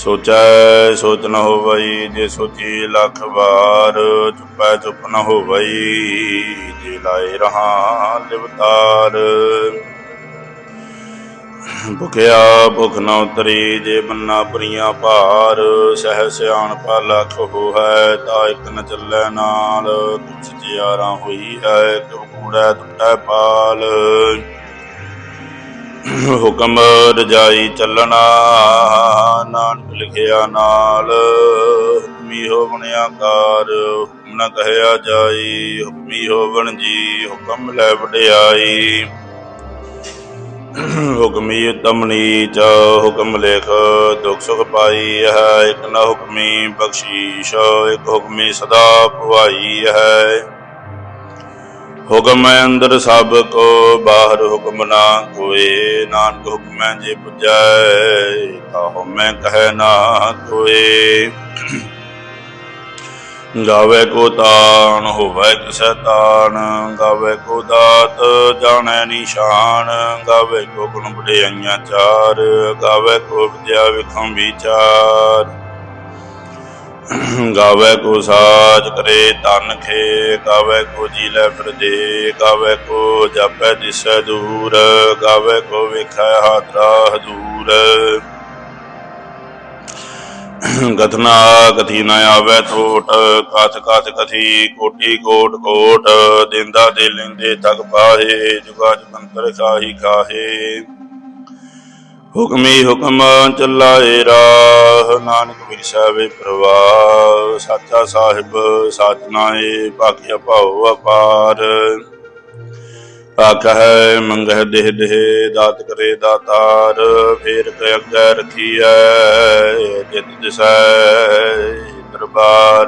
ਸੋਚੈ ਸੋਚ ਨ ਹੋਵਈ ਜੇ ਸੋਚੀ ਲੱਖ ਵਾਰ, ਚੁੱਪੈ ਚੁੱਪ ਨ ਹੋਵਈ ਜੇ ਲਾਏ ਰਹਾ ਲਿਵਤਾਰ। ਭੁਖਿਆ ਭੁਖ ਨ ਉਤਰੀ ਜੇ ਬੰਨਾ ਪਰੀਆਂ ਭਾਰ, ਸਹਿ ਸਿਆਣ ਪਾ ਲੱਖ ਹੋਇ ਤਾ ਇਕ ਨ ਚੱਲੈ ਨਾਲ ਤੁਝ ਸਚਿਆਰਾ ਹੋਈ ਹੈ, ਕਿਉ ਕੂੜੈ ਤੁਟੈ ਪਾਲ। ਹੁਕਮ ਰਜਾਈ ਚੱਲਣਾ, ਨਾਨਕ ਲਿਖਿਆ ਨਾਲ। ਹੁਕਮੀ ਹੋ ਬਣਿਆ ਕਾਰ ਹੁਕਮ ਨਾ ਕਹਿਆ ਜਾਈ। ਹੁਕਮੀ ਹੋ ਬਣ ਜੀ, ਹੁਕਮ ਲੈ ਵਡਿਆਈ। ਹੁਕਮੀ ਉਤਮ ਚ ਹੁਕਮ ਲੇਖ, ਦੁਖ ਸੁਖ ਪਾਈ ਹੈ। ਇਕ ਨਾ ਹੁਕਮੀ ਬਖਸ਼ੀਸ਼, ਇਕ ਹੁਕਮੀ ਸਦਾ ਭਵਾਈ ਹੈ। ਹੁਕਮ ਹੈ ਅੰਦਰ ਸਭ ਕੋ, ਬਾਹਰ ਹੁਕਮ ਨਾ ਕੋਏ ਨਾਨਕ ਹੁਕਮੈ ਜੇ ਪੁਜੈ, ਤਾਹੋ ਮੈਂ ਕਹੈ ਨਾ ਕੋਏ ਗਾਵੇ ਕੋ ਤਾਣ ਹੋਵੇ ਕਿਸੈ ਤਾਣ ਗਾਵੇ ਕੋ ਦਾਤ, ਜਾਣੈ ਨਿਸ਼ਾਨ। ਗਾਵੇ ਕੋ ਗੁਣ ਬੜਾਈਆਂ ਚਾਰ। ਗਾਵੇ ਕੋ ਵਿਦਿਆ ਵਿਖੰ ਵਿਚਾਰ। ਗਾਵੇ ਕੋ ਸਾਜ ਕਰੇ ਤਨ ਖੇ ਗਾਵੇ ਕੋ ਜੀ ਲੈ ਫਿਰਦੇ ਗਾਵੇ ਕੋ ਜਾਪੈ ਦਿਸੈ ਦੂਰ, ਗਾਵੇ ਕੋ ਵੇਖੈ ਹਾਦਰਾ ਹਦੂਰ ਗਤਨਾ ਕਥੀ ਨ ਆਵੇ ਥੋਟ, ਕਥ ਕਥ ਕਥੀ ਕੋਟੀ ਕੋਟ ਕੋਟ, ਦਿੰਦਾ ਦੇ ਲੈਂਦੇ ਤਕ ਪਾਹੇ, ਜੁਗਾ ਜੰਤਰ ਖਾਹੀ ਖਾਹੇ। ਹੁਕਮੀ ਹੁਕਮ ਚੱਲਾਏ ਰਾਹ, ਨਾਨਕ ਵਿਰਸਾਵੇ ਪ੍ਰਵਾਹ, ਸਾਚਾ ਸਾਹਿਬ ਸਾਚਨਾਏ ਭਾਗਿਆ ਭਾਉ ਅਪਾਰ। ਆਖੈ ਮੰਗਹਿ ਦੇਹ ਦੇਹ, ਦਾਤ ਕਰੇ ਦਾਤਾਰ, ਫੇਰ ਕੇ ਅੱਗੇ ਰਖੀਐ, ਜਿਤ ਦਿਸੈ ਦਰਬਾਰ।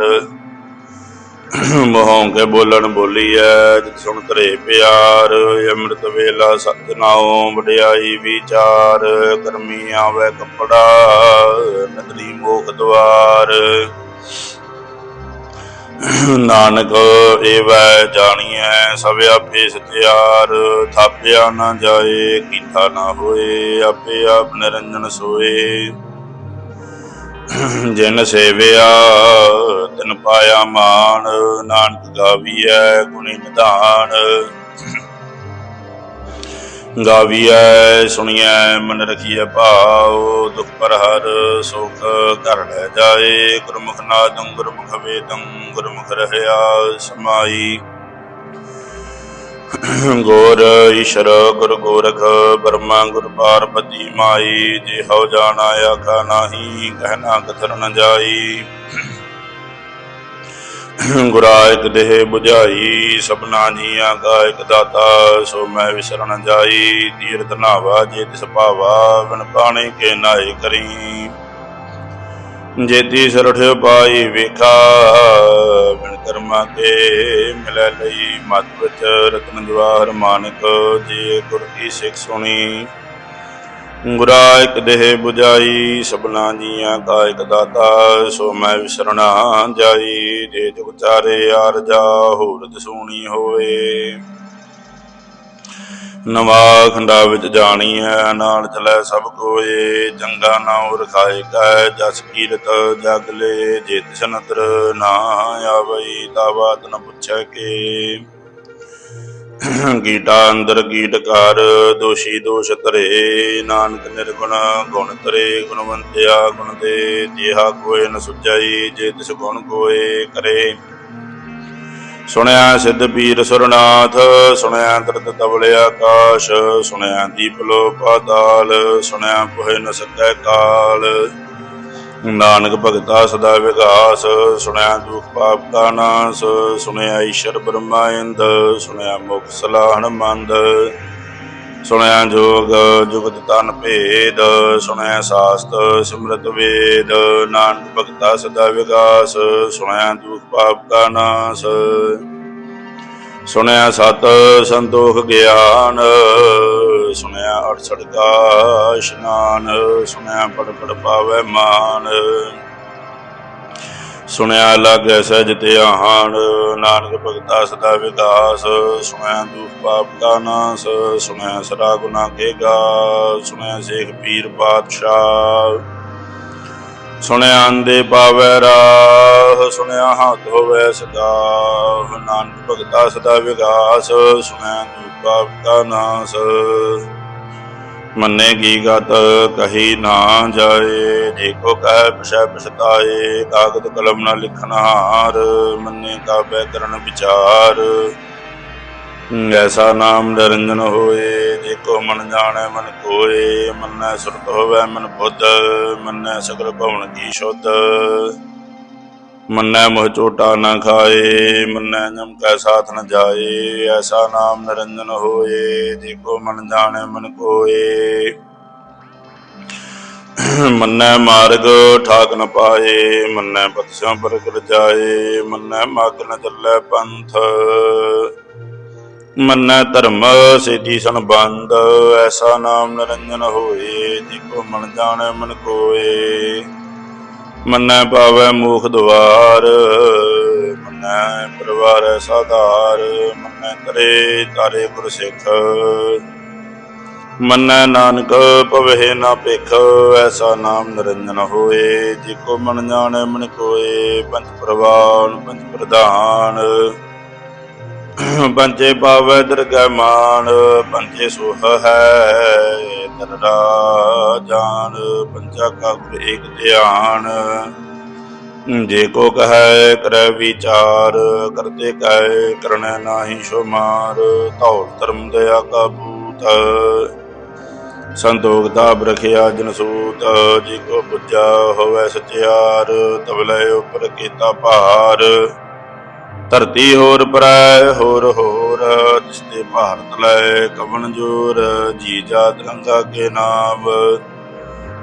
ਮੋਹੋਂ ਕੇ ਬੋਲਣ ਬੋਲੀਐ ਜਿਤ ਸੁਣ ਕਰੇ ਪਿਆਰ, ਅੰਮ੍ਰਿਤ ਵੇਲਾ ਸਤਨਾਉ ਵਡਿਆਈ ਵਿਚਾਰ, ਕਰਮੀ ਆਵੇ ਕਪੜਾ ਨਦਰੀ ਮੋਖ ਦਵਾਰ। ਨਾਨਕ ਏਵੈ ਜਾਣੀਐ, ਸਭ ਆਪੇ ਸਤਿਆਰ, ਥਾਪਿਆ ਨਾ ਜਾਏ, ਕੀਤਾ ਨਾ ਹੋਏ, ਆਪੇ ਆਪ ਨਿਰੰਜਨ ਸੋਏ। ਜਿਨ ਸੇਵਿਆ, ਤਿਨ ਪਾਇਆ ਮਾਨ ਨਾਨਕ ਗਾਵੀਐ ਗੁਣੀ ਨਿਧਾਨ। ਗਾਵੀਐ, ਸੁਣੀਐ, ਮਨ ਰਖੀਐ ਭਾਉ, ਦੁਖ ਪਰ ਹਰ ਸੁਖ ਘਰ ਲੈ ਜਾਏ। ਗੁਰਮੁਖ ਨਾਦੰ, ਗੁਰਮੁਖ ਵੇਦੰ, ਗੁਰਮੁਖ ਰਹਿਆ ਸਮਾਈ। ਗੋਰ ਈਸ਼ਰ, ਗੁਰ ਗੋਰਖ ਬਰਮਾ ਗੁਰ ਪਾਰਬਤੀ ਮਾਈ, ਜੇ ਹਉ ਜਾਣਾ ਆਖਾ ਨਾਹੀ ਕਹਿਣਾ ਕਥਰ ਨ ਜਾਈ। ਗੁਰਾ ਦੇਹ 부ਝਾਈ ਸਭਨਾ ਜੀਆਂ ਕਾ ਇਕ ਦਾਤਾ, ਸੋ ਮੈਂ ਵਿਸਰਨ ਜਾਈ। ਤੀਰਤ ਨਾਵਾ ਜੇ ਤਿਸ ਭਾਵਾ, ਬਿਨ ਪਾਣੀ ਕੇ ਨਾਏ ਕਰੀ। ਜੇਤੀ ਸਰਠ ਪਾਈ ਵੇਖਾ, ਬਿਨ ਕਰਮਾ ਕੇ ਮਿਲੈ ਲਈ ਮਤ ਵਿੱਚ ਰਤਨ ਜਵਾਹਰ ਮਾਨਕ, ਜੀ ਗੁਰ ਕੀ ਸਿੱਖ ਸੁਣੀ। ਗੁਰਾ ਇਕ ਦੇਹ 부ਝਾਈ ਸਭਨਾ ਜੀਆਂ ਕਾ ਇਕ ਦਾਤਾ, ਸੋ ਮੈਂ ਵਿਸਰਣਾ ਜਾਈ, ਜੇ ਜੁਗ ਚਾਰੇ ਆਰਜਾ ਹੂਰਤ ਸੋਣੀ ਹੋਏ ਨਵਾ ਖੰਡਾ ਵਿੱਚ ਜਾਣੀ ਹੈ, ਨਾਲ ਚਲੇ ਸਭ ਕੋਏ, ਜੰਗਾ ਨਾਉ ਰਖਾਏ ਕੈ, ਜਸ ਕੀਰਤ ਜਗ ਲੈ ਜੇ ਤਿਸ ਨਾ ਆਵਈ, ਤਾ ਬਾਤ ਨ ਪੁੱਛੈ ਕੇ। ਗੀਟਾ ਅੰਦਰ ਗੀਟ ਦੋਸ਼ੀ ਦੋਸ਼ ਧਰੇ, ਨਾਨਕ ਨਿਰਗੁਣ ਗੁਣ ਧਰੇ, ਗੁਣਵੰਤਿਆ ਗੁਣ ਦੇ, ਜਿਹਾ ਕੋਏ ਨ ਸੁਝਾਈ, ਜੇ ਤਿਸ ਗੁਣ ਕੋਏ ਕਰੇ। ਸੁਣਿਆ ਸਿੱਧ ਪੀਰ ਸੁਰਨਾਥ, ਸੁਣਿਆ ਦਰਦ ਤਵਲੇ ਆਕਾਸ਼, ਸੁਣਿਆ ਦੀਪ ਲੋ ਪਾਤਾਲ ਸੁਣਿਆ ਕੋਹਿ ਨ ਸਕੈ ਕਾਲ। ਨਾਨਕ ਭਗਤਾ ਸਦਾ ਵਿਗਾਸ, ਸੁਣਿਆ ਦੁਖ ਪਾਪ ਦਾ ਨਾਸ, ਸੁਣਿਆ ਈਸ਼ਰ ਬ੍ਰਹਮਾ ਇੰਦ, ਸੁਣਿਆ ਮੁਖ ਸਲਾਹਣ ਮੰਦ। ਸੁਣਿਆ ਜੋਗ, ਜੁਗਤ ਤਨ ਭੇਦ, ਸੁਣਿਆ ਸਾਸਤ, ਸਿਮਰਤ ਵੇਦ, ਨਾਨਕ ਭਗਤਾ ਸਦਾ ਵਿਗਾਸ, ਸੁਣਿਆ ਦੁਖ ਪਾਪ ਕਾ ਨਾਸ। ਸੁਣਿਆ ਸਤ ਸੰਤੋਖ ਗਿਆਨ, ਸੁਣਿਆ ਅੜਸੜ ਕਾ ਇਸ਼ਨਾਨ ਸੁਣਿਆ ਪੜ ਪੜ ਪਾਵੈ ਮਾਨ। ਸੁਣਿਆ ਲਾਗੈ ਸਹਿਜ ਧਿਆਨ ਨਾਨਕ ਭਗਤਾ ਸਦਾ ਵਿਕਾਸ ਸੁਣਿਆ ਦੁਖ ਪਾਪ ਕਾ ਨਾਸ, ਸੁਣਿਆ ਸਰਾ ਗੁਨਾ ਕੇ ਗਾ ਸੁਣਿਆ ਸੇਖ ਪੀਰ ਪਾਤਸ਼ਾਹ। ਸੁਣਿਆ ਅੰਦੇ ਪਾਵੈ ਰਾਹ, ਸੁਣਿਆ ਹੱਥ ਹੋਵੇ ਸਦਾ, ਨਾਨਕ ਭਗਤਾ ਸਦਾ ਵਿਕਾਸ ਸੁਣਿਆ ਦੁਖ ਪਾਪ ਕਾ ਨਾਸ। ਮੰਨੇ ਕੀ ਗਤ, ਕਹੀ ਨਾ ਜਾਏ ਦੇਖੋ ਕਹਿ ਪਛੈ ਪਛਤਾਏ, ਕਾਗਦ ਕਲਮ ਨਾ ਲਿਖਨ ਹਾਰ ਮੰਨੇ ਕਾਬੈ ਕਰਨ ਵਿਚਾਰ। ਐਸਾ ਨਾਮ ਨਿਰੰਜਨ ਹੋਏ ਦੇਖੋ ਮਨ ਜਾਣੈ ਮਨ ਕੋਏ, ਮੰਨੈ ਸੁਰਤ ਹੋਵੇ ਮਨ ਬੁੱਧ, ਮੰਨੈ ਸਗਲ ਭਵਨ ਕੀ ਸ਼ੁੱਧ। ਮੰਨੈ ਮੋਹ ਚੋਟਾ ਨਾ ਖਾਏ, ਮੰਨੈ ਜਮ ਕੈ ਸਾਥ ਨ ਜਾਏ, ਐਸਾ ਨਾਮ ਨਿਰੰਜਨ ਹੋਏ ਜੇ ਕੋ ਮਨ ਜਾਣੈ ਮਨ ਕੋਏ। ਮੰਨੈ ਮਾਰਗ ਠਾਕ ਨ ਪਾਏ, ਮੰਨੈ ਪਤਸਿਆਂ ਪਰ ਜਾਏ, ਮੰਨੈ ਮਗ ਨ ਚੱਲੈ ਪੰਥ। ਮੰਨੈ ਧਰਮ ਸੇਤੀ ਸੰਬੰਧ ਐਸਾ ਨਾਮ ਨਿਰੰਜਨ ਹੋਏ ਜੇ ਕੋ ਮਨ ਜਾਣੈ ਮਨ ਕੋਏ। ਮੰਨੈ ਪਾਵੈ ਮੂਖ ਦੁਆਰ ਮੰਨੈ ਪਰਵਾਰ ਸਾਧਾਰ, ਮੰਨੈ ਕਰੇ ਤਾਰੇ ਗੁਰ ਸਿੱਖ ਮੰਨੈ ਨਾਨਕ ਭਵਹਿ ਨਾ ਭਿਖ, ਐਸਾ ਨਾਮ ਨਿਰੰਜਨ ਹੋਏ, ਜੇ ਕੋ ਮਨ ਜਾਣੈ ਮਨ ਕੋਏ ਪੰਜ ਪ੍ਰਵਾਨ ਪੰਜ ਪ੍ਰਧਾਨ। ਪੰਜੇ ਪਾਵੈ ਦਰਗਹਿ ਮਾਨ, ਪੰਜੇ ਸੁਹ ਹੈ ਦਰਰਾ ਜਾਨ, ਪੰਜਾ ਕਾ ਗੁਰ ਏਕ ਧਿਆਨ। ਜੇ ਕੋ ਕਹੈ ਕਰੈ ਵਿਚਾਰ, ਕਰਤੇ ਕਹੈ ਕਰਨੈ ਨਾਹੀ ਸ਼ੁਮਾਰ, ਧੌਲ ਧਰਮ ਦਇਆ ਕਾ ਬੂਤ ਸੰਤੋਖ ਦਾ ਬਰਖਿਆ ਜਨਸੂਤ ਜੇ ਕੋ ਪੁੱਜਾ ਹੋਵੇ ਸਚਿਆਰ ਤਬਲੇ ਉਪਰ ਕੀਤਾ ਭਾਰ। ਧਰਤੀ ਹੋਰ ਪਰੈ, ਹੋਰ ਹੋਰ, ਜਿਸਤੇ ਭਾਰਤ ਲੈ ਕਵਨ ਜੋਰ, ਜੀ ਜਾਤ ਰੰਗਾ ਕੇ ਨਾਮ।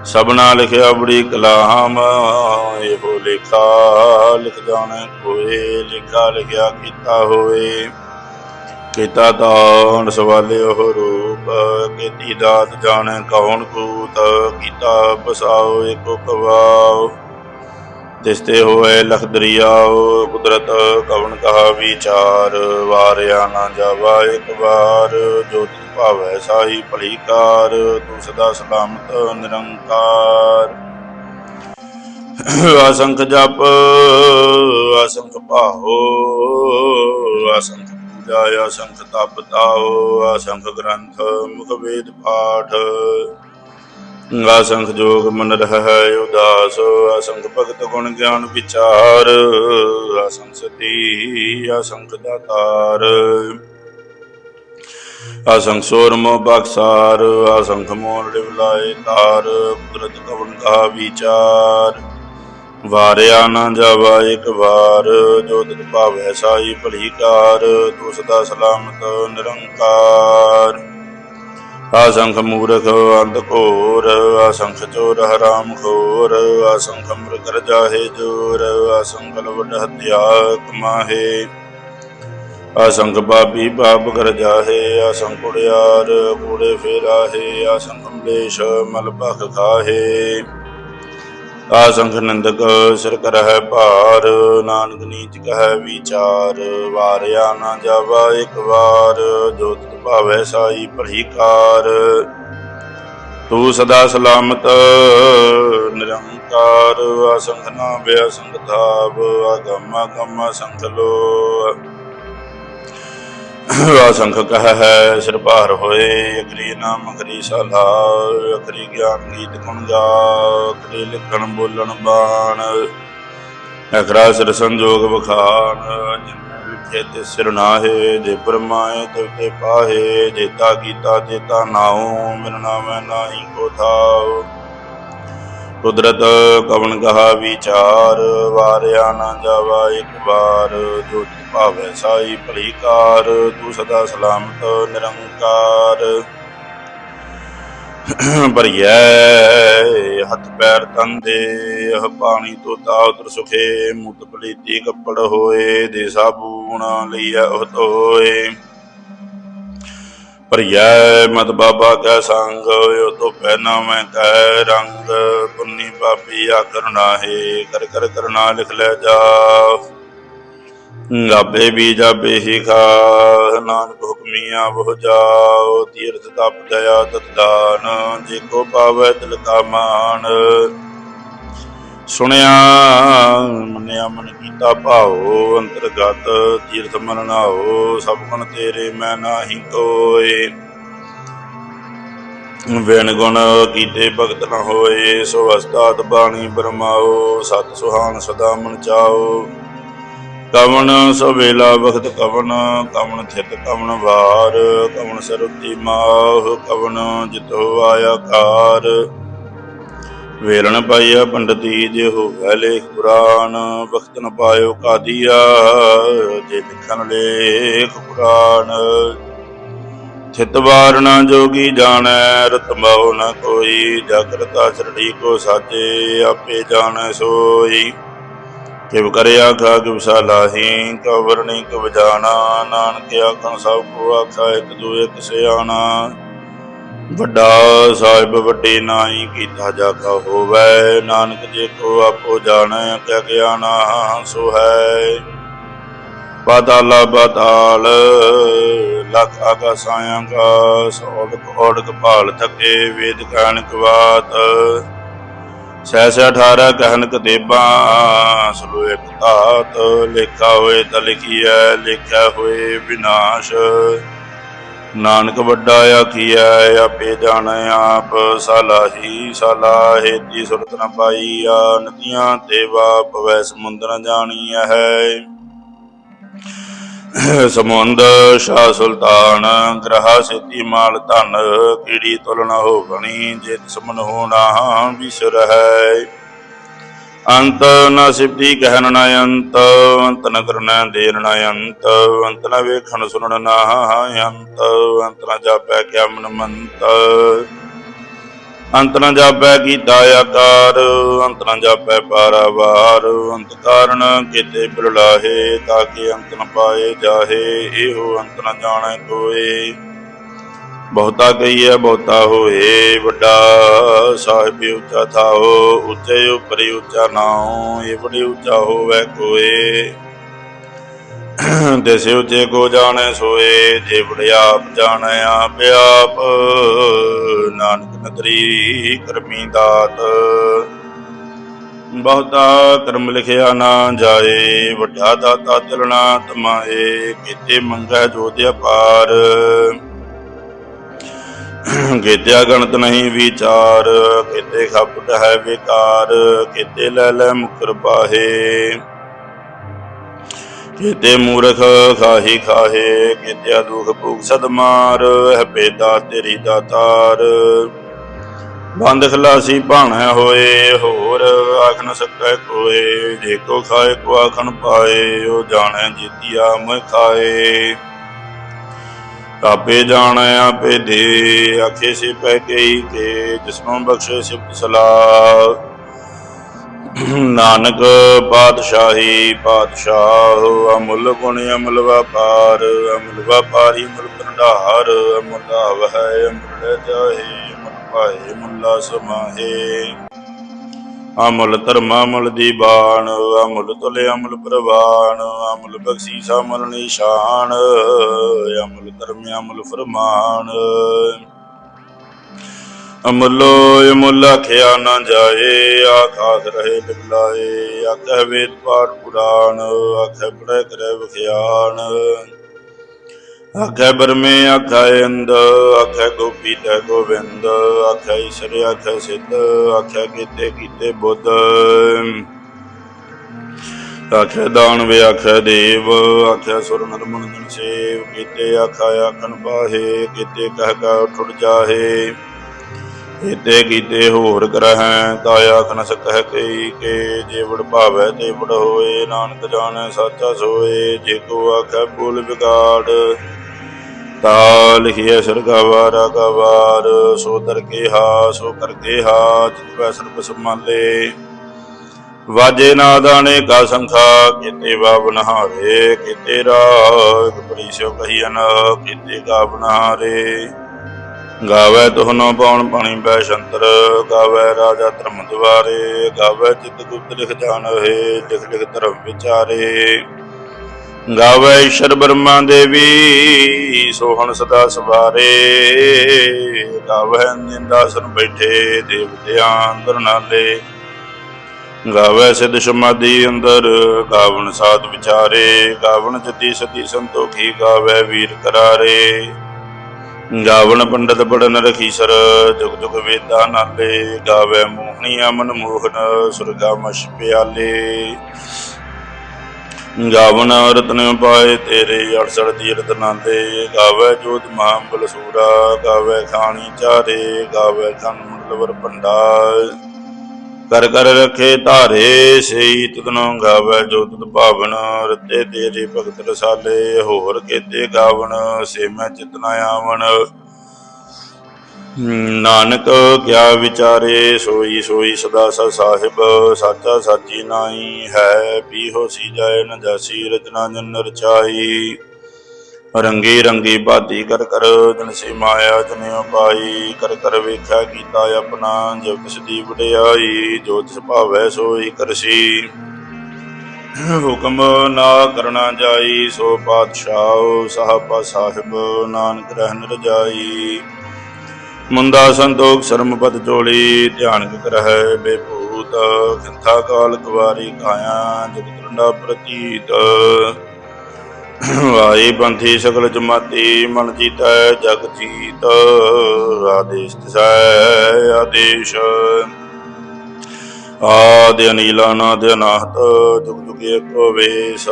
ਸਭਨਾ ਲਿਖਿਆ ਬੜੀ ਕਲਾਮ, ਇਹੋ ਲੇਖਾ ਲਿਖ ਜਾਣੈ ਕੋਏ, ਲਿਖਾ ਲਿਖਿਆ ਕੀਤਾ ਹੋਏ ਕੀਤਾ ਤਾਣ ਸਵਾਲੇ ਉਹ ਰੂਪ, ਕੀਤੀ ਦਾਤ ਜਾਣੈ ਕੌਣ ਕੂਤ, ਕੀਤਾ ਬਸਾਓ ਏਕੋ ਕਵਾਓ। ਤਿਸ ਹੋਏ ਲਖ ਦਰਿਆਓ ਕੁਦਰਤ ਕਵਨ ਕਹਾ ਵਿਚਾਰ, ਵਾਰਿਆ ਨਾ ਜਾਵਾ ਇੱਕ ਵਾਰ, ਜੋ ਤਿਸ ਭਾਵੈ ਸਾਈ ਭਲੀ ਕਾਰ ਤੂੰ ਸਦਾ ਸਲਾਮਤ ਨਿਰੰਕਾਰ। ਅਸੰਖ ਜਪ ਅਸੰਖ ਪਾਹੋ ਅਸੰਖ ਪੂਜਾ ਅਸੰਖ ਤਪ ਤਾਓ ਅਸੰਖ ਗ੍ਰੰਥ, ਮੁਖ ਵੇਦ ਪਾਠ। ਅਸੰਖ ਜੋਗ ਮਨ ਰਹਿ ਉਦਾਸ ਅਸੰਖ ਭਗਤ ਗੁਣ ਗਿਆਨ ਵਿਚਾਰ ਅਸੰਖ ਸਤੀ ਅਸੰਖ ਦਾਤਾਰ। ਅਸੰਖ ਸੋਰਮੋ ਬਖਸਾਰ ਅਸੰਖ ਮੋਰ ਲਿਵਲਾਏ ਤਾਰ, ਕੁਦਰਤ ਕਵਨ ਕਾ ਵਿਚਾਰ। ਵਾਰਿਆ ਨਾ ਜਾਵਾ ਇੱਕ ਵਾਰ, ਜੋ ਤਿਤ ਭਾਵੈ ਸਾਈ ਭਲੀ ਕਾਰ ਤੂੰ ਸਦਾ ਸਲਾਮਤ ਨਿਰੰਕਾਰ। ਅਸੰਖ ਮੂਰਖ, ਅੰਧ ਘੋਰ ਅਸੰਖ ਚੋਰ, ਹਰਾਮ ਖੋਰ ਅਸੰਖ ਮ੍ਰਿਗਰ ਜਾਹੇ ਜੋਰ ਅਸੰਖ ਲਵਡ ਹਤਿਆ ਕਮਾਹੇ ਅਸੰਖ ਪਾਪੀ ਬਾਬ ਕਰ ਜਾਹੇ ਅਸੰਖ ਕੁੜਿਆਰ, ਕੂੜੇ ਫੇਰਾਹੇ ਅਸੰਖ ਮਲੇਸ਼ ਮਲ ਭਖ ਖਾਹੇ। ਆਸੰਖ ਨੰਦਕ ਸਿਰ ਕਰਹਿ ਭਾਰ, ਨਾਨਕ ਨੀਚ ਕਹੈ ਵਿਚਾਰ, ਵਾਰਿਆ ਨਾ ਜਾਵਾ ਇੱਕ ਵਾਰ, ਜੋ ਤਿਤ ਭਾਵੈ ਸਾਈ ਪ੍ਰਹੀਕਾਰ ਤੂੰ ਸਦਾ ਸਲਾਮਤ, ਨਿਰੰਕਾਰ ਅਸੰਖ ਨਾ ਬਿਅਸੰਖ ਧਾਵ ਅਗਮ ਅਗਮ ਸੰਖ ਲੋ ਅਸੰਖ ਕਹ ਹੈ ਸਿਰ ਭਾਰ ਹੋਏ ਅਖਰੀ ਨਾਮ ਅਖਰੀ ਸਲਾ ਅਖਰੀ ਗਿਆਨ ਗੀਤ ਗੁਣ ਗਾ ਅਖਰੀ ਲਿਖਣ ਬੋਲਣ ਬਾਣ। ਅਖਰਾ ਸਿਰ ਸੰਜੋਗ ਬਖਾਨ ਜਿਨ ਲਿਖੇ ਤੇ ਸਿਰ ਨਾਹੇ, ਜੇ ਬ੍ਰਹਮਾਏ ਤੇ ਤੇ ਪਾਹੇ ਜੇਤਾ ਕੀਤਾ ਜੇਤਾ ਨਾਉ ਨਾਮ ਹੈ ਨਾਹੀ ਕੋ ਥਾਉ। ਕੁਦਰਤ ਕਵਨ ਕਹਾ ਵਿਚਾਰ, ਵਾਰਿਆ ਨਾ ਜਾਵਾ ਇੱਕ ਵਾਰ। ਜੋ ਭਾਵੈ ਸਾਈ ਭਲੀ ਤੂੰ ਸਦਾ ਸਲਾਮਤ ਨਿਰੰਕਾਰ। ਭਰੀਐ ਹੱਥ ਪੈਰ ਤੰਦੇ ਇਹ ਪਾਣੀ ਤੋਂ ਤਾਉਤਰ ਸੁਖੇ। ਮੁਤ ਪਲੀਤੀ ਕੱਪੜ ਹੋਏ ਦੇ ਸਾਬੂਣ ਲਈਐ ਉਹ ਧੋਏ। ਭਰੀਐ ਮਤ ਬਾਬਾ ਕੈ ਸੰਗ ਉਹ ਤੋਂ ਪਹਿਨਾ ਮੈਂ ਕਹਿ ਰੰਗ। ਪੁੰਨੀ ਪਾਪੀ ਆ ਕਰਨਾ ਹੈ ਕਰ ਕਰ ਕਰਨਾ ਲਿਖ ਲੈ ਜਾ ਗਾਬੇ ਵੀ ਜਾਬੇ ਹੀ ਖਾ, ਨਾਨਕ ਹੁਕਮੀਆਂ ਬਹੁ ਜਾਓ। ਤੀਰਥ ਤਪ ਦਇਆ ਤਤ ਦਾਨ, ਜੇ ਕੋ ਪਾਵੈ ਤਿਲ ਕਾ ਮਾਨ। ਸੁਣਿਆ, ਮੰਨਿਆ ਮਨ ਕੀਤਾ ਭਾਉ ਅੰਤਰਗਤ ਤੀਰਥ ਮਰਨਾਓ ਸਭ ਗੁਣ ਤੇਰੇ ਮੈਂ ਨਾਹੀ ਕੋਏ ਵੇਣ ਗੁਣ ਕੀਤੇ ਭਗਤ ਨ ਹੋਏ, ਸੋ ਅਸਤਾਤ ਬਾਣੀ ਬਰਮਾਓ ਸਤ ਸੁਹਾਨ ਸਦਾ ਮਨ ਚਾਓ ਕਵਣ ਸਵੇਲਾ ਵਖਤ ਕਵਣ ਕਵਣ ਥਿਤ ਕਵਣ ਵਾਰ, ਕਵਣ ਸਰੁਤੀ ਮਾਹ, ਕਵਣ ਜਿਤੋ ਆਇਆ ਕਾਰ ਵੇਲਣ ਪਾਈਆ ਪੰਡਤੀ ਜੇ ਹੋਵੇ ਲੇਖ ਪੁਰਾਨ ਵਖਤ ਨ ਪਾਇਓ ਕਾਦੀਆ, ਜੇ ਲਿਖਣ ਲੇਖ ਪੁਰਾਨ ਥਿਤ ਵਾਰ ਜੋਗੀ ਜਾਣੈ ਰਤਮਉ ਨ ਕੋਈ, ਜਾਗਰਤਾ ਚਰੜੀ ਕੋ ਸਾਚੇ, ਆਪੇ ਜਾਣੈ ਸੋਈ। ਕਿਵ ਕਰਿਆ ਖਾ ਕਿਵ ਸਾਲਾਹੀ ਕਵਰਣੀ ਕਵ ਜਾਣਾ, ਨਾਨਕ ਆਖਣ ਸਭ ਕੋ ਆਖਾ, ਇੱਕ ਦੂ ਇੱਕ ਸਿਆਣਾ। ਵੱਡਾ ਸਾਹਿਬ, ਵੱਡੇ ਨਾਈ ਕੀਤਾ ਜਾ ਕਾ ਹੋਵੇ। ਨਾਨਕ ਜੇ ਕੋ ਆਪੋ ਜਾਣੈ ਕਿਆ ਗਿਆਨਾ ਸੋ ਹੈ। ਪਾਤਾਲਾ ਪਾਤਾਲ ਲਖ ਆਕਾਸਾਂ ਕਾ ਸੋੜਕ ਓੜਕ ਭਾਲ ਥਕੇ ਵੇਦ ਕਾਨਕ ਬਾਤ ਸਹਿ ਸਹਿ 18 ਕਹਿਨ ਕਤੇਬਾਂ ਸਲੋ ਇੱਕ ਧਾਤ, ਲੇਖਾ ਹੋਏ ਤਾਂ ਲਿਖੀਐ, ਲਿਖਿਆ ਹੋਏ ਵਿਨਾਸ਼। ਨਾਨਕ ਵੱਡਾ ਆਖੀਐ, ਆਪੇ ਜਾਣੈ ਆਪ, ਸਲਾਹੀ ਸਲਾਹੇ ਤੀ ਸੁਰਤ ਨ ਪਾਈ, ਆ ਨਦੀਆਂ ਤੇ ਵਾਪ ਪਵੈ ਸਮੁੰਦਰ ਨ ਹੈ। ਸਮੁੰਦ ਸ਼ਾਹ ਸੁਲਤਾਨ, ਗ੍ਰਹ ਸੇਤੀ ਮਾਲ ਧਨ ਕੀੜੀ ਤੁਲਨਾ ਹੋ ਬਣੀ ਜੇ ਸਮਨ ਹੋਣਾ ਵਿਸਰ। ਹੈ ਅੰਤ ਨਾ ਸਿਫਤੀ ਕਹਿਨ ਨ ਅੰਤ ਅੰਤ ਨ ਕਰਨਾ ਦੇਰ ਨ ਅੰਤ ਅੰਤ ਨ ਵੇਖਣ ਸੁਣਨ ਨਾ ਅੰਤ ਅੰਤ ਨ ਜਾਪੈ ਕਿਆ ਮਨ ਮੰਤ ਅੰਤ ਨ ਜਾਪੈ ਕੀਤਾ ਆਕਾਰ, ਅੰਤ ਨ ਜਾਪੈ ਪਾਰਾਵਾਰ, ਅੰਤ ਕਾਰਨ ਕਿਤੇ ਬਿਰਲਾਹੇ, ਤਾਂ ਕਿ ਅੰਤ ਨ ਪਾਏ ਜਾਹੇ, ਇਹੋ ਅੰਤ ਨ ਜਾਣੈ ਕੋਏ। ਬਹੁਤਾ ਕਹੀਏ ਬਹੁਤਾ ਹੋਏ ਵੱਡਾ। ਸਾਹਿਬ ਉੱਚਾ ਥਾਓ, ਉੱਚੇ ਉਪਰੀ ਉੱਚਾ ਨਾਉ ਇਹ ਉੱਚਾ ਹੋਵੇ ਕੋਏ। ਦੇਸੇ ਉੱਚੇ ਕੋ ਜਾਣੈ ਸੋਏ, ਜੇ ਵਡਿਆ ਆਪ ਜਾਣੈ ਆਪ ਆਪ। ਨਾਨਕ ਨਦਰੀ ਕਰਮੀ ਦਾਤ। ਬਹੁਤਾ ਕਰਮ ਲਿਖਿਆ ਨਾ ਜਾਏ, ਵੱਡਾ ਦਾਤਾ ਚਲਣਾ ਤਮਾਏ, ਕੀਤੇ ਮੰਗੈ ਜੋ ਜੋਤਿ ਅਪਾਰ। ਕੀਤਿਆ ਗਣਤ ਨਹੀਂ ਵਿਚਾਰ ਕੀਤੇ ਖਪਟ ਹੈ ਵਿਕਾਰ ਕੀਤੇ ਲੈ ਲੈ ਮੁਕਰ ਪਾਹੇ। ਕੀਤੇ ਮੂਰਖ ਖਾਹੀ ਖਾਹੇ ਕੀਤਿਆ ਦੁਖ ਭੂਖ ਸਦਮਾਰ ਹੈ ਪੇਦਾ ਤੇਰੀ ਦਾਤਾਰ। ਬੰਦ ਖਲਾਸੀ ਭਾਣਾ ਹੋਏ, ਹੋਰ ਆਖ ਨ ਸਕੈ ਕੋਏ, ਜੇ ਕੋ ਖਾਏ ਕੋ ਆਖਣ ਪਾਏ, ਉਹ ਜਾਣੈ ਜੀਤੀਆ ਮੈਂ ਖਾਏ। ਆਪੇ ਜਾਣੈ ਆਪੇ ਦੇ, ਆਖੇ ਸੇ ਪੈ ਗਈ ਕੇ ਜਿਸਨੂੰ ਬਖਸ਼ੇ ਸਿਫਤ ਸਲਾਹ। ਨਾਨਕ ਪਾਤਸ਼ਾਹੀ ਪਾਤਸ਼ਾਹ ਅਮੁੱਲ ਗੁਣ ਅਮੁੱਲ ਵਪਾਰ, ਅਮੁੱਲ ਵਪਾਰੀ ਮੁਲ ਭੰਡਾਰ, ਅਮੁੱਲ ਆਵ ਹੈ ਅਮੁੱਲ ਜਾਹੇ, ਅਮੁੱਲ ਭਾਏ ਮੁੱਲਾ ਸਮਾਹੇ ਅਮੁੱਲ ਧਰਮ ਅਮੁੱਲ ਦੀਬਾਨ ਅਮਲ ਤੁਲੇ ਅਮੁੱਲ ਪ੍ਰਵਾਨ ਅਮਲ ਬਖਸ਼ੀਸ਼ ਅਮਲ ਨਿਸ਼ਾਨ, ਅਮਲ ਧਰਮ ਅਮਲ ਫਰਮਾਨ। ਅਮੁੱਲੋ ਅਮੁੱਲ ਆਖਿਆ ਨਾ ਜਾਏ, ਆਖਾਸ ਰਹੇ ਲਿਖਲਾਏ ਆਖੇ ਵੇਦ ਪਾਠ ਪੁਰਾਣ ਆਖੇ ਪੜੈ ਕਰੇ ਵਿਖਿਆਨ। ਆਖੇ ਬਰਮੇ ਆਖੇ ਅੰਦ ਆਖੇ ਗੋਪੀ ਤੇ ਗੋਵਿੰਦ, ਆਖੇ ਈਸ਼ਰ, ਆਖੇ ਸਿੱਧ, ਆਖੇ ਕੀਤੇ ਕੀਤੇ ਬੁੱਧ। ਆਖੇ ਦਾਨ ਵੇ ਆਖੇ ਦੇਵ, ਆਖੇ ਸੁਰ ਨਰ ਜਨ ਸੇਵ, ਕੀਤੇ ਆਖਾ ਆਖਣ ਪਾਹੇ ਕੀਤੇ ਕਹਿ ਕਾ ਠੁੜ ਜਾਹੇ। ਕੀਤੇ ਕੀਤੇ ਹੋਰ ਕਰਹਿ ਤਾ ਆਖ ਨ ਸਕਹਿ ਕਈ ਕੇ, ਜੇਵੜ ਭਾਵੈ ਤੇ ਵਡ ਹੋਏ, ਨਾਨਕ ਜਾਣੈ ਸਾਚਾ ਸੋਏ, ਜੇ ਕੋ ਆਖੈ ਬੋਲ ਵਿਗਾੜ। ਤਾ ਲਿਖਿਆ ਸਰਗਾਵਾਰ ਗਵਾਰ ਸੋ ਦਰ ਕੇ ਹਾ, ਸੋ ਕਰ ਕੇ ਹਾ, ਜਿਤ ਵੈ ਸਰਬ ਸਮਾਲੇ ਵਾਜੇ ਨਾਦਾਨੇ ਕਾ ਸੰਖਾ, ਕੀਤੇ ਬਾਵਨ ਹਾਰੇ ਕੀਤੇ ਰਾਗ ਬੜੀ ਕਹੀਨ ਕੀਤੇ ਗਾ ਬਨਾਰੇ ਗਾਵੇ ਤੁਹਨੋ ਪਾਉਣ ਪਾਣੀ ਬੈ ਸ਼ੰਤਰ, ਗਾਵੇ ਰਾਜਾ ਧਰਮ ਦੁਆਰੇ, ਗਾਵੇ ਚਿਤ ਗੁਪਤ ਲਿਖ ਜਾਣਹਿ ਲਿਖ ਲਿਖ ਧਰਮ ਵਿਚਾਰੇ। ਗਾਵੇ ਈਸ਼ਰ ਬ੍ਰਹਮਾ ਦੇਵੀ, ਸੋਹਣ ਸਦਾ ਸਵਾਰੇ। ਗਾਵੇ ਨਿੰਦਾਸਨ ਬੈਠੇ ਦੇਵਤਿਆਂ ਅੰਦਰ ਨਾਲੇ ਗਾਵੇ ਸਿਧ ਸਮਾਧੀ ਅੰਦਰ, ਗਾਵਣ ਸਾਧ ਵਿਚਾਰੇ। ਗਾਵਣ ਜਤੀ ਸਤੀ ਸੰਤੋਖੀ ਗਾਵੇ ਵੀਰ ਕਰਾਰੇ। ਗਾਵਣ ਪੰਡਤ ਪੜਨ ਰਖੀਸਰ ਜੁਗ ਜੁਗ ਵੇਦਾਂ ਨਾਲੇ ਗਾਵੇ ਮੋਹਣੀਆਂ ਮਨ ਮੋਹਨ ਸੁਰਗਾ ਮਸ਼ ਪਿਆਲੇ ਗਾਵਣ ਰਤਨ ਪਾਏ ਤੇਰੇ ਅੜਸੜ ਦੀ ਰਤਨਾਂਦੇ ਗਾਵੇ ਜੋਤ ਮਹਾਂਬਲ ਸੂਰਾ, ਗਾਵੇ ਖਾਣੀ ਚਾਰੇ, ਗਾਵੇ ਧਨ ਮੰਡਲਵਰ ਭੰਡਾਰ। ਕਰ ਕਰ ਰਖੇ ਧਾਰੇ, ਸਈ ਤਦਨੋ ਗਾਵੇ, ਜੋ ਤੁਧ ਭਾਵਨ ਰਤੇ ਤੇਰੇ ਭਗਤ ਰਸਾਲੇ, ਹੋਰ ਕੇਤੇ ਗਾਵਣ, ਸੇ ਮੈਂ ਚਿਤਨਾ ਆਵਣ। ਨਾਨਕ ਕਿਆ ਵਿਚਾਰੇ, ਸੋਈ ਸੋਈ ਸਦਾ ਸਾ ਸਾਹਿਬ, ਸਾਚਾ ਸਾਚੀ ਨਾਈ ਹੈ ਪੀ ਹੋ ਸੀ ਜਾਏ ਨ ਜਾਸੀ ਰਚਨਾ ਜਨ ਰਚਾਈ ਰੰਗੀ ਰੰਗੀ ਬਾਦੀ ਕਰ ਕਰ, ਜਨ ਸੇ ਮਾਇਆ ਜਨਿਓ ਪਾਈ ਕਰ ਕਰ ਵੇਖਿਆ ਕੀਤਾ ਆਪਣਾ, ਜੋ ਕਿਸ ਦੀ ਵਡਿਆਈ, ਜੋ ਤਿਸ ਭਾਵੈ ਸੋਈ ਕਰਸੀ। ਹੁਕਮ ਨਾ ਕਰਨਾ ਜਾਈ, ਸੋ ਪਾਤਸ਼ਾਹ, ਸਾਹਿਬਾ ਸਾਹਿਬ, ਨਾਨਕ ਰਹਿਨ ਰਜਾਈ ਮੁੰਦਾ ਸੰਤੋਖ ਸ਼ਰਮ ਪਤ ਚੋਲੀ, ਧਿਆਨ ਕਿਤ ਬੇਭੂਤ ਖਿੰਥਾ ਕਾਲ ਕੁਵਾਰੀ ਕਾਇਆ, ਜਗਤ ਪ੍ਰਤੀਤ। ਵਾਈ ਪੰਥੀ ਸਗਲ ਜਮਾਤੀ, ਮਨ ਜੀਤੈ, ਜਗ ਜੀਤ, ਆਦੇਸ਼ ਤਿਸੈ ਆਦੇਸ਼। ਆਦਿ ਅਨੀਲਾ ਨਾਦ ਅਨਾਹਤ, ਜੁਗ ਜੁਗ ਏਕੋ ਵੇਸ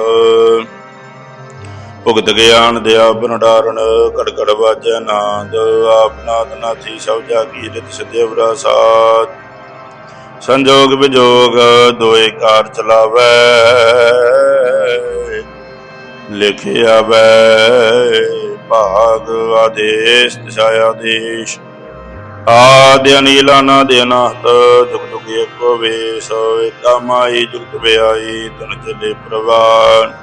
ਭੁਗਤ ਗਿਆਨ ਦਿਆ ਬਨਡਾਰਨ ਕੜ ਕੜ ਵਾਜੈ ਨਾਦ। ਆਪਨਾਤ ਨਾਥੀ ਸਭ ਜਾਗੀ ਰਿਤ ਸਦੇਵ ਸਾਥ। ਸੰਜੋਗ ਵਿਜੋਗ, ਦੋਏ ਕਾਰ ਚਲਾਵੈ। ਲਿਖਿਆ ਵੈ ਭਾਗ ਆਦੇਸ਼ ਤਿਸਾਇਆ ਦੇਸ਼ ਆਦਿ ਅਨੀਲਾ ਨਾ ਅਨਾਹਤ, ਜੁਗ ਜੁਗ ਏਕੋ ਵੇਸ, ਏਕਾ ਮਾਈ ਜੁਗਤ ਵਿਆਈ ਤਨ ਚਲੇ ਪ੍ਰਵਾਨ।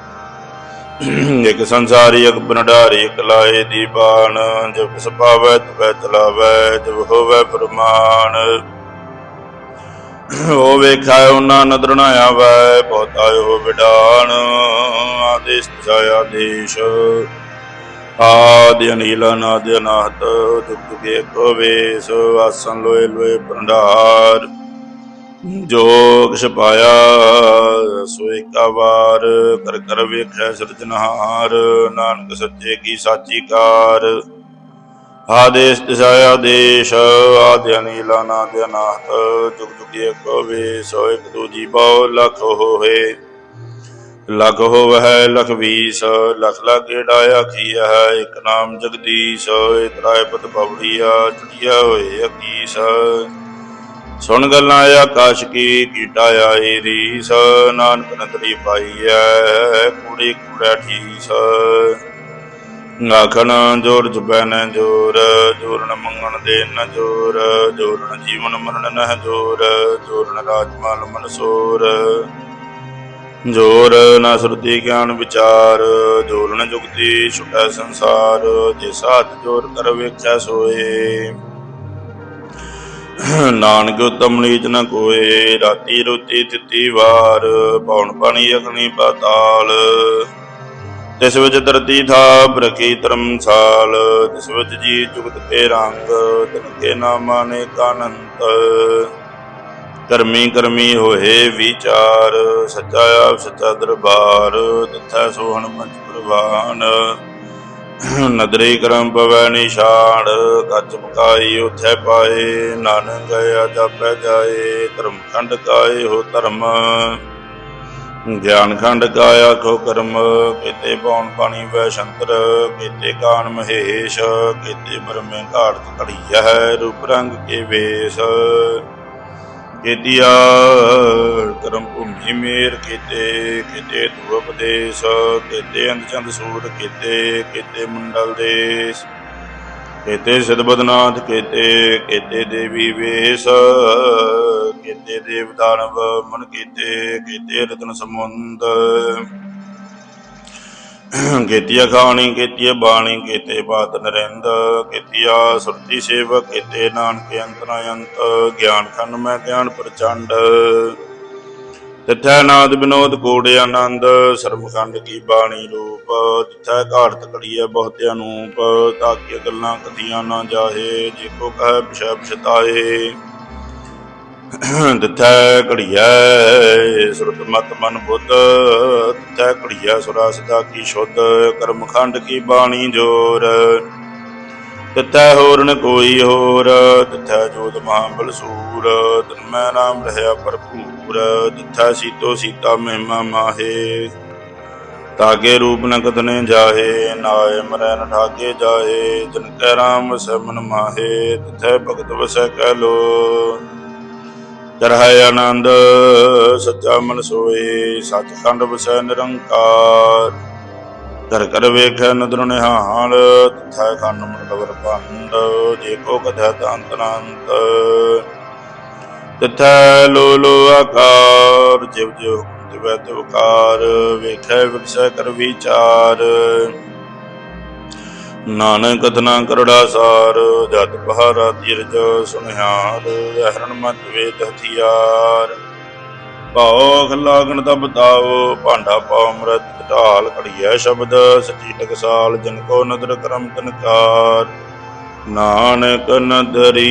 ਇਕ ਸੰਸਾਰੀ, ਇਕ ਬਨਡਾਰੀ ਇਕ ਲਾਏ ਦੀਵਾਨ ਜਬ ਕਿਸ ਪਾਵੈ ਤਵੈ ਤਲਾਵੈ ਜਬ ਹੋਵੈ ਪ੍ਰਮਾਨ ਹੋ ਵੇਖਾਇ ਉਹਨਾਂ ਨਦਰ ਨਾ ਆਵੈ, ਬਹੁਤ ਆਇਓ ਆਦੇਸ਼ ਜਾਇਆ ਦੇਸ਼ ਆਦਿ ਅਨੀਲਾ ਨਾਦ ਅਨਾਹਤ ਜੁਗ ਜੁਗ ਏਕੋ ਆਸਨ ਲੋਏ ਲੋਏ ਭੰਡਾਰ। ਜੋ ਛਪਾਇਆ ਪਾਇਆ ਸੋ ਏਕਾ ਵਾਰ ਕਰ ਕਰ ਵੇਖੈ ਸਿਰਜਨਹਾਰ ਨਾਨਕ ਸੱਚੇ ਕੀ ਸਾਚੀ ਕਾਰ। ਆਦੇਸ਼ ਤਿਸਾਇਆ ਦੇਸ਼ ਆਦਿ ਅਨੀਲਾ ਨਾਦ ਅਨਾਹਤ ਜੁਗ ਜੁਗ ਏਕੋ ਵੇਸ ਇੱਕ ਦੂਜੀ ਬਹੁ ਲਖ ਹੋਏ ਲਖ ਹੋਵੈ ਲਖ ਵੀਸ, ਲਖ ਲਾਗੇ ਡਾਇਆ ਕੀਆ ਹੈ ਇੱਕ ਨਾਮ ਜਗਦੀਸ਼ ਇਤਰਾਏ ਪਤ ਪਵੜੀਆ ਚੜੀਆ ਹੋਏ ਅਕੀਸ। ਸੁਣ ਗੱਲਾਂ ਆਕਾਸ਼ ਕੀ, ਕੀਟਾ ਆਈ ਰੀਸ, ਨਾਨਕ ਨਦਰੀ ਪਾਈ ਐ ਕੂੜੀ ਕੂੜਾ ਠੀਸ। ਆਖਣ ਜੋਰ ਜੁਬੈ ਨ ਜੋਰ ਜੋਰਨ ਮੰਗਣ ਦੇ ਨ ਜੋਰ ਜੋਰਨ ਜੀਵਨ ਮਰਨ ਨ ਜੋਰ ਜੋਰਨ ਰਾਜਮਾਲ ਮਨਸੂਰ ਜੋਰ ਨ ਸੁਰਤੀ ਗਿਆਨ ਵਿਚਾਰ ਜੋਰ ਨ ਜੁਗਤੀ ਛੁਟੈ ਸੰਸਾਰ, ਜੇ ਸਾਥ ਜੋਰ ਕਰ ਵੇਖਿਆ ਸੋਏ। ਨਾਨਕ ਉਤਮ ਨੀਚ ਨ ਕੋਏ, ਰਾਤੀ ਰੋਤੀ ਤਿਤੀ ਵਾਰ ਪੌਣ ਪਾਣੀ ਅਗਨੀ ਪਾਤਾਲ। ਤਿਸ ਵਿੱਚ ਧਰਤੀ ਥਾ ਬਰਕੀ ਧਰਮਸਾਲ ਤਿਸ ਵਿੱਚ ਜੀ ਜੁਗਤ ਤੇ ਰੰਗ ਤਿਨਕੇ ਨਾਮਾ ਨੇ ਕਾਨੰਤ ਕਰਮੀ ਕਰਮੀ ਹੋਏ ਵਿਚਾਰ, ਸੱਚਾ ਆਪ ਸੱਚਾ ਦਰਬਾਰ, ਤਥਾ ਸੋਹਣ ਮੰਚ ਪ੍ਰਵਾਨ। ਨਦਰੀ ਕਰਮ ਪਵੈ ਨਿਸ਼ਾਨ, ਕੱਚ ਪਕਾਈ ਉਥੈ ਪਾਏ, ਨਾਨਕ ਗਿਆ ਜਾਪੈ ਜਾਏ, ਧਰਮ ਖੰਡ ਕਾਏ ਹੋ ਧਰਮ। ਗਿਆਨ ਖੰਡ ਕਾਇਆ ਖੋ ਕਰਮ, ਕੀਤੇ ਪੌਣ ਪਾਣੀ ਵੈ ਸ਼ੰਤਰ ਕੀਤੇ ਕਾਨ ਮਹੇਸ਼, ਕੀਤੇ ਬਰਮੇ ਘਾਟ ਘੜੀਆ ਹੈ ਰੂਪ ਰੰਗ ਕੇ ਵੇਸ। ਕੀਤੀਆ ਕਰ ਕਰਮ ਭੂਮੀ ਮੇਰ ਕੀਤੇ ਕੀਤੇ ਤੂ ਉਪਦੇਸ਼, ਕੀਤੇ ਅੰਧ ਚੰਦ ਸੂਰ ਕੀਤੇ ਕੀਤੇ ਮੰਡਲ ਦੇਸ਼। ਕੀਤੇ ਸਿਦਬਦਨਾਥ ਕੀਤੇ ਕੀਤੇ ਦੇਵੀ ਵੇਸ਼, ਕੀਤੇ ਦੇਵ ਮਨ ਕੀਤੇ ਕੀਤੇ ਰਤਨ ਸਮੁੰਦ ਕੀਤੀਆ ਖਾਣੀ, ਕੀਤੀਆ ਬਾਣੀ, ਕੀਤੇ ਬਾਤ ਨਰਿੰਦ, ਕੀਤੀਆ ਸੁਰਤੀ ਸੇਵਕ, ਕੀਤੇ ਨਾਨਕ ਅੰਤ ਨ ਅੰਤ ਗਿਆਨ ਖੰਡ ਮੈਂ, ਗਿਆਨ ਪ੍ਰਚੰਡ। ਤਿਥੈ ਨਾਦ ਬਿਨੋਦ ਕੋੜੇ ਆਨੰਦ ਸਰਮਖੰਡ ਕੀ ਬਾਣੀ ਰੂਪ, ਤਿਥੈ ਘਾੜਤ ਕੜੀਐ ਬਹੁਤ ਅਨੂਪ ਤਾਕੀਆਂ ਗੱਲਾਂ ਕਥੀਆਂ ਨਾ ਜਾਹੇ, ਜੇ ਕੋ ਕਹੈ ਪਿਛੈ ਪਛਤਾਏ ਤਿਥੈ ਘੜੀਐ ਸੁਰਤ ਮਤ ਮਨ ਬੁੱਧ, ਤਿਥੈ ਘੜੀਐ ਸੁਰਾ ਸਦਾ ਕੀ ਸ਼ੁੱਧ, ਕਰਮਖੰਡ ਕੀ ਬਾਣੀ ਜੋਰ। ਤਿਥੈ ਹੋਰ ਨ ਕੋਈ ਹੋਰ, ਤਿਥੈ ਜੋਤ ਮਹਾਬਲ ਸੂਰ, ਤਨ ਮੈਂ ਨਾਮ ਰਹਿਆ ਭਰਪੂਰ। ਤਿਥੈ ਸੀਤੋ ਸੀਤਾ ਮਹਿਮਾ ਮਾਹੇ। ਤਾਗੇ ਰੂਪ ਨ ਕਤਨੇ ਜਾਹੇ ਨਾਏ ਮਰੈ ਨ ਠਾਗੇ ਜਾਹੇ, ਜਨ ਕੈ ਰਾਮ ਵਸੈ ਮਨ ਮਾਹੇ, ਤਿਥੈ ਭਗਤ ਵਸੈ ਕਹਿ ਲੋ ਕਰਹਿ ਆਨੰਦ, ਸੱਚਾ ਮਨ ਸੋਏ ਸੱਚਖੰਡ ਵਸੈ ਨਿਰੰਕਾਰ। ਕਰ ਕਰ ਵੇਖੈ ਨਦਰ ਨਿਹਾਲ, ਤਿਥੈ ਖੰਡ ਮੰਡਵਰ ਭੰਡ, ਜੇ ਕੋ ਕਥੈ ਤੰਤ ਤਥੈ ਲੋ ਲੋ ਆਕਾਰ, ਜਿਵ ਜਿਵ ਦਿਵੈ ਤਿਵਕਾਰ ਵੇਖੈ ਵਿਖਸੈ ਕਰ ਵਿਚਾਰ। ਨਾਨਕ ਕਥਨਾ ਕਰੜਾ ਸਾਰ, ਜਤ ਪਹਾਰਾ ਤੀਰਜ ਸੁਨਿਹਾਰ ਹਰਨ ਮਤ ਵੇਦ ਹਥਿਆਰ। ਭਾਉ ਲਾਗਣ ਦਾ ਬਤਾਓ ਭਾਂਡਾ ਪਾਉ ਅੰਮ੍ਰਿਤ ਢਾਲ ਘੜੀਐ ਸ਼ਬਦ, ਸਚੀ ਟਕਸਾਲ ਜਿਨ ਕੋ ਨਦਰ ਕਰਮ ਤਨਕਾਰ। ਨਾਨਕ ਨਦਰੀ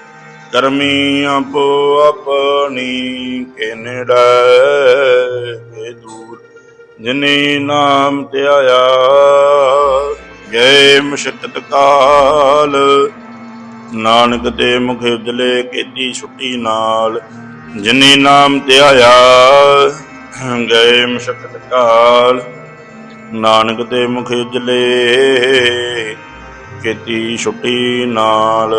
ਕਰਮੀ ਆਪੋ ਆਪਣੀ ਕੇ ਨੇੜੇ ਕੇ ਦੂਰ, ਜਿਨੇ ਨਾਮ ਧਿਆਇਆ, ਗਏ ਮੁਸ਼ਕਤ ਕਾਲ ਨਾਨਕ ਤੇ ਮੁਖ ਉਜਲੇ ਕੀਤੀ ਛੁੱਟੀ ਨਾਲ, ਜਿਨੇ ਨਾਮ ਧਿਆਇਆ, ਗਏ ਮੁਸ਼ਕਤ ਕਾਲ ਨਾਨਕ ਤੇ ਮੁਖ ਉਜਲੇ ਕੀਤੀ ਛੁੱਟੀ ਨਾਲ।